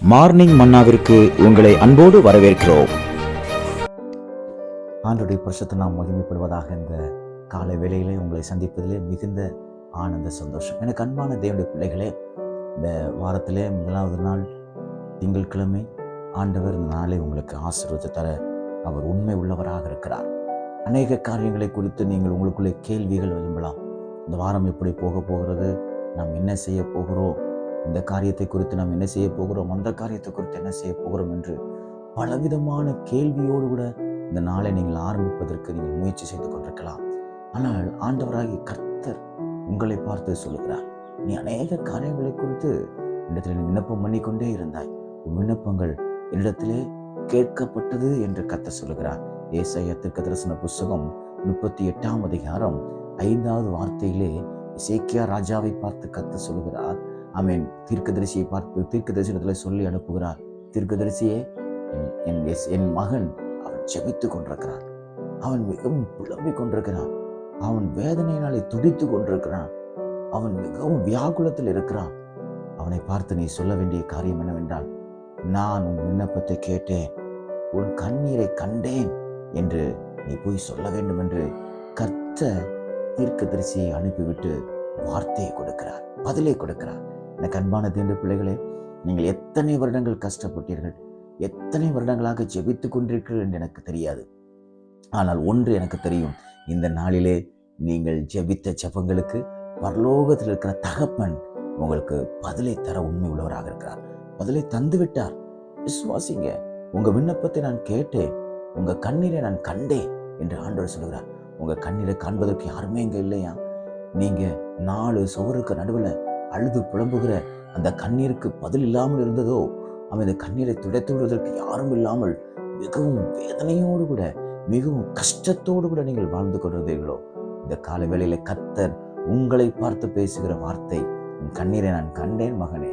Morning மன்னாவிற்கு உங்களை அன்போடு வரவேற்கிறோம். ஆண்டுடைய பரிசுத்த நாம் மகிமைப்படுவதாக இந்த காலை வேளையிலே உங்களை சந்திப்பதிலே மிகுந்த ஆனந்த சந்தோஷம். எனக்கு அன்பான தேவனுடைய பிள்ளைகளே இந்த வாரத்திலே முதலாவது நாள் திங்கட்கிழமை ஆண்டவர் இந்த நாளை உங்களுக்கு ஆசீர்வத்தை தர அவர் உண்மை உள்ளவராக இருக்கிறார். அநேக காரியங்களை குறித்து நீங்கள் உங்களுக்குள்ளே கேள்விகள் விரும்பலாம் இந்த வாரம் எப்படி போக போகிறது? நாம் என்ன செய்ய போகிறோம்? இந்த காரியத்தை குறித்து நாம் என்ன செய்ய போகிறோம்? அந்த காரியத்தை குறித்து என்ன செய்ய போகிறோம் என்று பலவிதமான கேள்வியோடு கூட இந்த நாளை நீங்கள் ஆரம்பிப்பதற்கு நீங்கள் முயற்சி செய்து கொண்டிருக்கலாம். ஆனால் ஆண்டவராகிய கர்த்தர் உங்களை பார்த்து சொல்லுகிறார் நீ அநேக காரியங்களை குறித்து இடத்துல நீ விண்ணப்பம் பண்ணிக்கொண்டே இருந்தாய். உன் விண்ணப்பங்கள் என்னிடத்திலே கேட்கப்பட்டது என்று கத்தை சொல்லுகிறார். ஏசாயா தீர்க்க தரிசன புஸ்தகம் முப்பத்தி எட்டாம் அதிகாரம் ஐந்தாவது வார்த்தையிலே இசைக்கியா ராஜாவை பார்த்து கத்த சொல்லுகிறார் ஆமென். தீர்க்கதரிசியை பார்த்து தீர்க்கதரிசனத்தில் சொல்லி அனுப்புகிறார். தீர்க்கதரிசியே என்- என் எஸ்- என் மகன் அவன் செபித்து கொண்டிருக்கிறான். அவன் மிகவும் புலம்பிக் கொண்டிருக்கிறான். அவன் வேதனையினாலே துடித்து கொண்டிருக்கிறான். அவன் மிகவும் வியாகுலத்தில் இருக்கிறான். அவனை பார்த்து நீ சொல்ல வேண்டிய காரியம் என்னவென்றால் நான் உன் விண்ணப்பத்தை கேட்டேன். உன் கண்ணீரை கண்டேன் என்று நீ போய் சொல்ல வேண்டும் என்று கர்த்த தீர்க்கதரிசியை அனுப்பிவிட்டு வார்த்தையை கொடுக்கிறார் பதிலை கொடுக்கிறார். எனக்கு அன்பான தேண்டு பிள்ளைகளே நீங்கள் எத்தனை வருடங்கள் கஷ்டப்பட்டீர்கள் எத்தனை வருடங்களாக ஜெபித்துக் கொண்டிருக்கிறீர்கள் என்று எனக்கு தெரியாது. ஆனால் ஒன்று எனக்கு தெரியும் இந்த நாளிலே நீங்கள் ஜெபித்த ஜெபங்களுக்கு பரலோகத்தில் இருக்கிற தகப்பன் உங்களுக்கு பதிலை தர உண்மை உள்ளவராக இருக்கிறார். பதிலை தந்து விட்டார் விசுவாசிங்க உங்க விண்ணப்பத்தை நான் கேட்டேன் உங்க கண்ணீரை நான் கண்டேன் என்று ஆண்டவர் சொல்கிறார் உங்க கண்ணீரை காண்பதற்கு யாருமே இங்கே இல்லையா? நீங்க நாலு சுவருக்கு நடுவில் அழுது புலம்புகிற அந்த கண்ணீருக்கு பதில் இல்லாமல் இருந்ததோ அவன் இந்த கண்ணீரை துடைத்து விடுவதற்கு யாரும் இல்லாமல் மிகவும் வேதனையோடு கூட மிகவும் கஷ்டத்தோடு கூட நீங்கள் வாழ்ந்து கொண்டிருந்தீர்களோ? இந்த கால வேளையில் கத்தர் உங்களை பார்த்து பேசுகிற வார்த்தை உன் கண்ணீரை நான் கண்டேன் மகனே.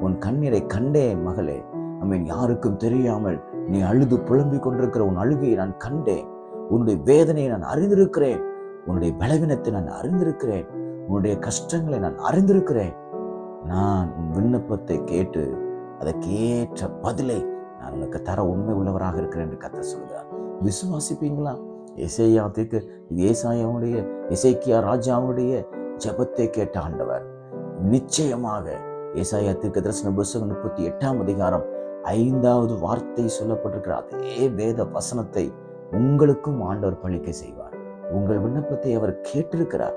உன் கண்ணீரை கண்டேன் மகளே. அம்மீன் யாருக்கும் தெரியாமல் நீ அழுது புலம்பிக் கொண்டிருக்கிற உன் அழுகையை நான் கண்டேன். உன்னுடைய வேதனையை நான் அறிந்திருக்கிறேன். உன்னுடைய பலவீனத்தை நான் அறிந்திருக்கிறேன். உன்னுடைய கஷ்டங்களை நான் அறிந்திருக்கிறேன். நான் உன் விண்ணப்பத்தை கேட்டு அதற்கேற்ற பதிலை நான் உனக்கு தர உண்மை உள்ளவராக இருக்கிறேன் என்று கத்த சொல்கிறார். விசுவாசிப்பீங்களா? இசையாத்துக்கு இது ஏசாயாவுடைய இசைக்கியா ராஜாவுடைய ஜெபத்தை கேட்ட ஆண்டவர். நிச்சயமாக ஏசாயா தீர்க்க தரிசன புஸ்தகம் முப்பத்தி எட்டாம் அதிகாரம் ஐந்தாவது வார்த்தை சொல்லப்பட்டிருக்கிற அதே வேத வசனத்தை உங்களுக்கும் ஆண்டவர் பழிக்க செய்வார். உங்கள் விண்ணப்பத்தை அவர் கேட்டிருக்கிறார்.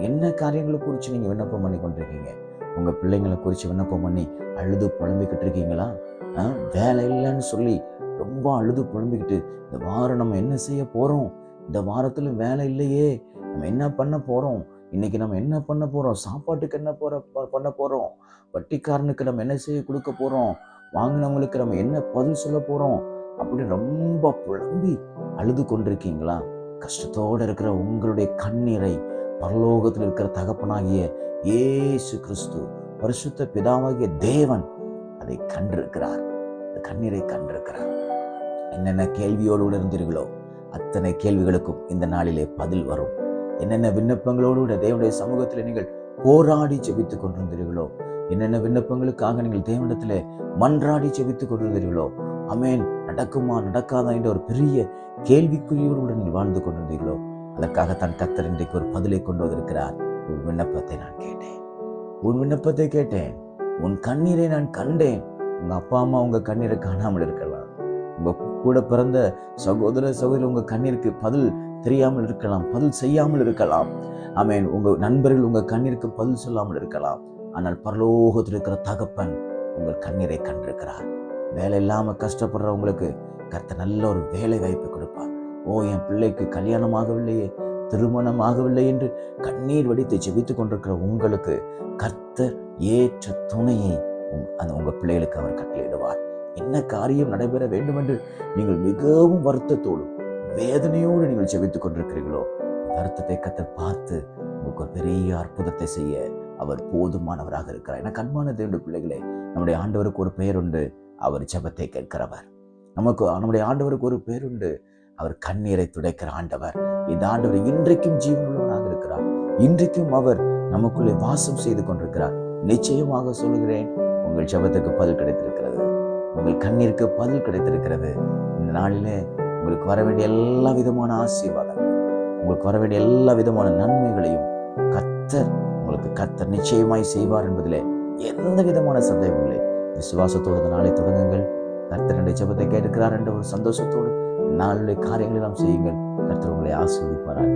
என்ன காரியங்களை குறித்து நீங்கள் விண்ணப்பம் பண்ணி கொண்டிருக்கீங்க உங்கள் பிள்ளைங்களை குறித்து விண்ணப்பம் பண்ணி அழுது புலம்பிக்கிட்டு இருக்கீங்களா? ஆ, வேலை இல்லைன்னு சொல்லி ரொம்ப அழுது புலம்பிக்கிட்டு இந்த வாரம் நம்ம என்ன செய்ய போகிறோம் இந்த வாரத்தில் வேலை இல்லையே. நம்ம என்ன பண்ண போகிறோம் இன்னைக்கு நம்ம என்ன பண்ண போகிறோம் சாப்பாட்டுக்கு என்ன போகிற ப- பண்ண போகிறோம் வட்டிக்காரனுக்கு நம்ம என்ன செய்ய கொடுக்க போகிறோம் வாங்கினவங்களுக்கு நம்ம என்ன பதில் சொல்ல போகிறோம் அப்படின்னு ரொம்ப புலம்பி அழுது கொண்டிருக்கீங்களா? கஷ்டத்தோட இருக்கிற உங்களுடைய கண்ணீரை பரலோகத்தில் இருக்கிற தகப்பனாகிய இயேசு கிறிஸ்து பரிசுத்த பிதாவாகிய தேவன் அதை கண்டிருக்கிறார். அந்த கண்ணீரை கண்டிருக்கிறார். என்னென்ன கேள்வியோடு இருந்தீர்களோ அத்தனை கேள்விகளுக்கும் இந்த நாளிலே பதில் வரும். என்னென்ன விண்ணப்பங்களோடு கூட தேவனுடைய சமூகத்தில் நீங்கள் போராடி ஜெபித்துக் கொண்டிருந்தீர்களோ என்னென்ன விண்ணப்பங்களுக்காக நீங்கள் தேவனிடத்தில் மன்றாடி ஜெபித்துக் கொண்டிருந்தீர்களோ அமேன் நடக்குமா நடக்காதா என்ற ஒரு பெரிய கேள்விக்குறியோடு நீங்கள் வாழ்ந்து கொண்டிருந்தீர்களோ அதற்காகத்தான் கத்தர் இன்றைக்கு ஒரு பதிலை கொண்டு வந்திருக்கிறார். உன் விண்ணப்பத்தை நான் கேட்டேன். உன் விண்ணப்பத்தை கேட்டேன். உன் கண்ணீரை நான் கண்டேன். உங்க அப்பா அம்மா உங்க கண்ணீரை காணாமல் இருக்கலாம். உங்க கூட பிறந்த சகோதர சகோதரி உங்க கண்ணீருக்கு பதில் தெரியாமல் இருக்கலாம். பதில் செய்யாமல் இருக்கலாம். ஆமேன். உங்க நண்பர்கள் உங்க கண்ணீருக்கு பதில் சொல்லாமல் இருக்கலாம். ஆனால் பரலோகத்தில் இருக்கிற தகப்பன் உங்கள் கண்ணீரை கண்டிருக்கிறார். வேலை இல்லாமல் கஷ்டப்படுறவங்களுக்கு கர்த்தர் நல்ல ஒரு வேலை வாய்ப்பு கொடுப்பார். ஓ என் பிள்ளைக்கு கல்யாணமாகவில்லையே திருமணம் ஆகவில்லை என்று கண்ணீர் வடித்து ஜெபித்து கொண்டிருக்கிற உங்களுக்கு கர்த்தர் ஏற்ற துணையை அந்த உங்க பிள்ளைகளுக்கு அவர் கட்டளையிடுவார். என்ன காரியம் நடைபெற வேண்டும் என்று நீங்கள் மிகவும் வருத்தத்தோடு வேதனையோடு நீங்கள் ஜெபித்துக் கொண்டிருக்கிறீர்களோ வருத்தத்தை கத்தர் பார்த்து உங்களுக்கு ஒரு பெரிய அற்புதத்தை செய்ய அவர் போதுமானவராக இருக்கிறார். ஏன்னா கண்மான தேவனுடைய பிள்ளைகளே நம்முடைய ஆண்டவருக்கு ஒரு பெயர் உண்டு அவர் ஜெபத்தை கேட்கிறவர். நமக்கு நம்முடைய ஆண்டவருக்கு ஒரு பேருண்டு அவர் கண்ணீரை துடைக்கிற ஆண்டவர். இந்த ஆண்டவர் இன்றைக்கும் ஜீவனுள்ளவனாக இருக்கிறார். இன்றைக்கும் அவர் நமக்குள்ளே வாசம் செய்து கொண்டிருக்கிறார். நிச்சயமாக சொல்லுகிறேன் உங்கள் ஜபத்துக்கு பதில் கிடைத்திருக்கிறது. உங்கள் கண்ணிற்கு பதில் கிடைத்திருக்கிறது. இந்த நாளிலே உங்களுக்கு வர வேண்டிய எல்லா விதமான ஆசீர்வாதங்கள் உங்களுக்கு வர வேண்டிய எல்லா விதமான நன்மைகளையும் கத்தர் உங்களுக்கு கத்தர் நிச்சயமாய் செய்வார் என்பதிலே எந்த விதமான சந்தேகமும் இல்லை. விசுவாசத்தோடு நாளை தொடங்குங்கள். கர்த்தர் என்னுடைய ஜெபத்தை கேட்கிறார் என்ற ஒரு சந்தோஷத்தோடு நாளுடைய காரியங்களை எல்லாம் செய்யுங்கள். கர்த்தர் உங்களை ஆசீர்வதிப்பாராக.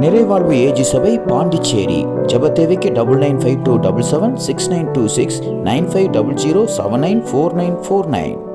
நிறைவாழ்வு ஏஜி சபை பாண்டிச்சேரி. ஜெப தேவைக்கு double nine five two double seven six nine two six nine five double zero seven nine four nine four nine